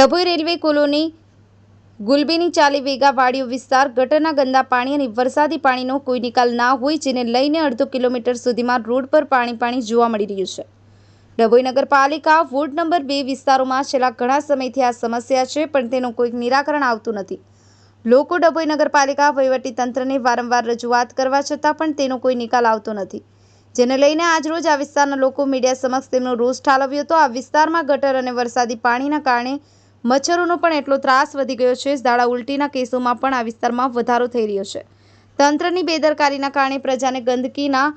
Dabhoi railway colony ગુલબીની ચાલી વેગા વાડીઓ વિસ્તાર ગટરના ગંદા પાણી અને વરસાદી પાણીનો કોઈ નિકાલ ના હોય જેને લઈને અડધો કિલોમીટર સુધીમાં રોડ પર પાણી પાણી જોવા મળી રહ્યું છે. ડભોઈ નગરપાલિકા વોર્ડ નંબર બે વિસ્તારોમાં છેલ્લા ઘણા સમયથી આ સમસ્યા છે, પણ તેનું કોઈ નિરાકરણ આવતું નથી. લોકો ડભોઈ નગરપાલિકા તંત્રને વારંવાર રજૂઆત કરવા છતાં પણ તેનો કોઈ નિકાલ આવતો નથી. જેને લઈને આજરોજ આ વિસ્તારના લોકો મીડિયા સમક્ષ તેમનો રોષ ઠાલવ્યો હતો. આ વિસ્તારમાં ગટર અને વરસાદી પાણીના કારણે મચ્છરોનો પણ એટલો ત્રાસ વધી ગયો છે. ઝાડા ઉલટીના કેસોમાં પણ આ વિસ્તારમાં વધારો થઈ રહ્યો છે. તંત્રની બેદરકારીના કારણે પ્રજાને ગંદકીના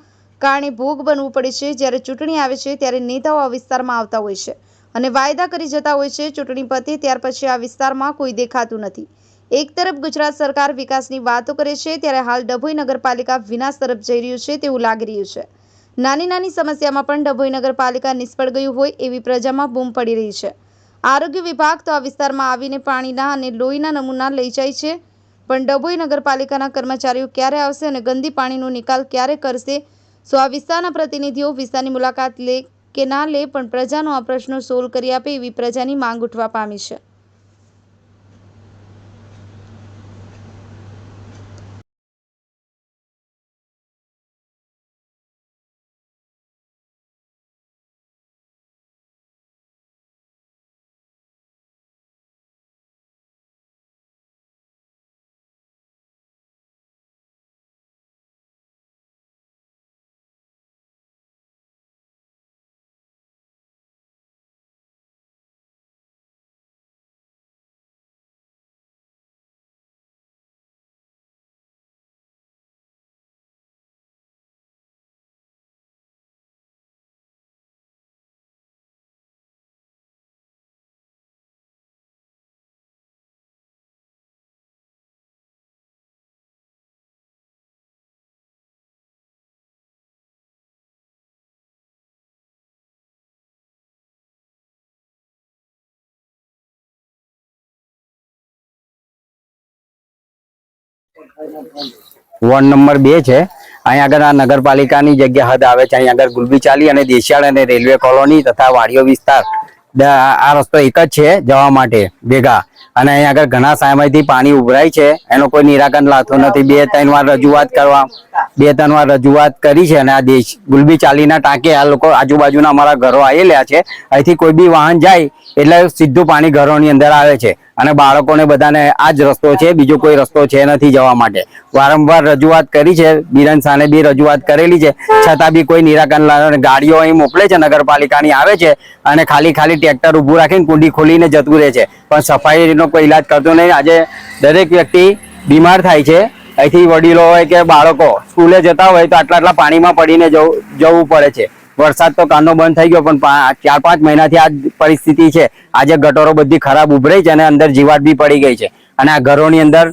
કારણે ભોગ બનવું પડે છે. જ્યારે ચૂંટણી આવે છે, ત્યારે નેતાઓ આ વિસ્તારમાં આવતા હોય છે અને વાયદા કરી જતા હોય છે ચૂંટણી પતે, ત્યાર પછી આ વિસ્તારમાં કોઈ દેખાતું નથી. એક તરફ ગુજરાત સરકાર વિકાસની વાતો કરે છે, ત્યારે હાલ ડભોઈ નગરપાલિકા વિનાશ તરફ જઈ રહ્યું છે તેવું લાગી રહ્યું છે. નાની નાની સમસ્યામાં પણ ડભોઈ નગરપાલિકા નિષ્ફળ ગયું હોય એવી પ્રજામાં બૂમ પડી રહી છે. આરોગ્ય વિભાગ તો આ વિસ્તારમાં આવીને પાણીના અને લોહીના નમૂના લઈ જાય છે. પણ ડભોઈ નગરપાલિકાના કર્મચારીઓ ક્યારે આવશે અને ગંદી પાણીનો નિકાલ ક્યારે કરશે? સો આ વિસ્તારના પ્રતિનિધિઓ વિસ્તારની મુલાકાત લે કે ના લે, પણ પ્રજાનો આ પ્રશ્નો સોલ્વ કરી આપે એવી પ્રજાની માંગ ઉઠવા પામી છે. વોર્ડ નંબર બે છે. અહીંયા આગળ આ નગરપાલિકાની જગ્યા હદ આવે છે. અહીંયા આગળ ગુલબી ચાલી અને દેશિયાળ અને રેલવે કોલોની તથા વાડીઓ વિસ્તાર. આ રસ્તો એક જ છે જવા માટે ભેગા. અને અહીંયા આગળ ઘણા સમયથી પાણી ઉભરાય છે. એનો કોઈ નિરાકરણ લાવતો નથી. બે ત્રણ વાર રજૂઆત કરવા, બે ત્રણ વાર રજૂઆત કરી છે અને આ દેશ ગુલબી ચાલીના ટાંકે આ લોકો આજુબાજુના અમારા ઘરો આવેલા છે. અહીંથી કોઈ બી વાહન જાય એટલે સીધું પાણી ઘરોની અંદર આવે છે. અને બાળકોને બધાને આ જ રસ્તો છે, બીજો કોઈ રસ્તો છે નથી જવા માટે. વારંવાર રજૂઆત કરી છે, બિરન સાને બી રજૂઆત કરેલી છે. છતાં બી કોઈ નિરાકરણ લાવ્યો ગાડીઓ અહીં મોકલે છે, નગરપાલિકાની આવે છે અને ખાલી ખાલી ટ્રેક્ટર ઊભું રાખીને કુંડી ખોલીને જતું રહે છે. પણ સફાઈનો કોઈ ઇલાજ કરતો નહીં. આજે દરેક વ્યક્તિ બીમાર થાય છે. અહીંથી વડીલો હોય કે બાળકો સ્કૂલે જતા હોય તો આટલા આટલા પાણીમાં પડીને જવું પડે છે. વરસાદ તો કાનો બંધ થઈ ગયો, પણ ચાર પાંચ મહિનાથી આ પરિસ્થિતિ છે. આજે ગટરો બધી ખરાબ ઉભરાઈ છે અને અંદર જીવાત બી પડી ગઈ છે. અને આ ઘરોની અંદર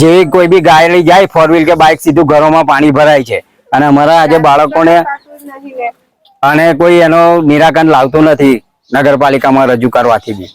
જેવી કોઈ બી ગાય લઈ જાય ફોર વ્હીલ કે બાઇક સીધું ઘરોમાં પાણી ભરાય છે. અને અમારા આજે બાળકોને અને કોઈ એનો નિરાકરણ લાવતું નથી નગરપાલિકામાં રજૂ કરવાથી બી.